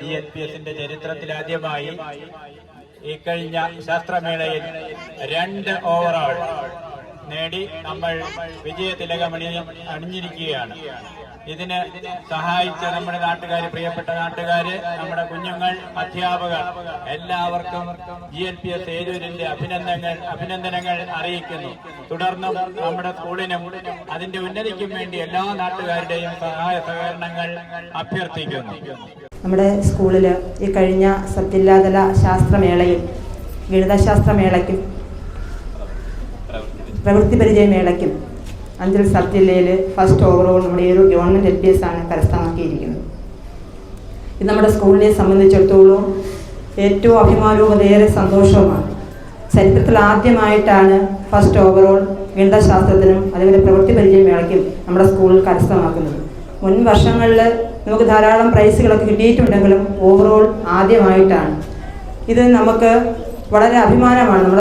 G N P എസിന്റെ ചരിത്രത്തിലാദ്യമായി ഇക്കഴിഞ്ഞ ശാസ്ത്രമേളയിൽ രണ്ട് ഓവറോൾ നേടി നമ്മൾ വിജയതിലകം അണി അണിഞ്ഞിരിക്കുകയാണ്. ഇതിന് സഹായിച്ച നമ്മുടെ നാട്ടുകാർ പ്രിയപ്പെട്ട നാട്ടുകാര് നമ്മുടെ കുഞ്ഞുങ്ങൾ അധ്യാപകർ എല്ലാവർക്കും ജി എൽ പി എസ് ഏരൂരിന്റെ അഭിനന്ദനങ്ങൾ അഭിനന്ദനങ്ങൾ അറിയിക്കുന്നു. തുടർന്നും നമ്മുടെ സ്കൂളിനും അതിന്റെ ഉന്നതിക്കും വേണ്ടി എല്ലാ നാട്ടുകാരുടെയും സഹായ സഹകരണങ്ങൾ അഭ്യർത്ഥിക്കുന്നു. നമ്മുടെ സ്കൂളിൽ ഈ കഴിഞ്ഞ സത്യല്ലാതല ശാസ്ത്രമേളയും ഗണിതശാസ്ത്രമേളയ്ക്കും പ്രവൃത്തി പരിചയ മേളയ്ക്കും അഞ്ചൽ സബ് ജില്ലയിൽ ഫസ്റ്റ് ഓവറോൾ നമ്മുടെ ഈ ഒരു ഗവൺമെന്റ് എൽ പി എസ് ആണ് കരസ്ഥമാക്കിയിരിക്കുന്നത്. ഇത് നമ്മുടെ സ്കൂളിനെ സംബന്ധിച്ചിടത്തോളം ഏറ്റവും അഭിമാനവും ഏറെ സന്തോഷവുമാണ്. ചരിത്രത്തിൽ ആദ്യമായിട്ടാണ് ഫസ്റ്റ് ഓവറോൾ ഗണിതശാസ്ത്രത്തിനും അതുപോലെ പ്രവൃത്തി പരിചയ മേളയ്ക്കും നമ്മുടെ സ്കൂളിൽ കരസ്ഥമാക്കുന്നത്. മുൻ വർഷങ്ങളിൽ നമുക്ക് ധാരാളം പ്രൈസുകളൊക്കെ കിട്ടിയിട്ടുണ്ടെങ്കിലും ഓവറോൾ ആദ്യമായിട്ടാണ്. ഇത് നമുക്ക് വളരെ അഭിമാനമാണ്. നമ്മുടെ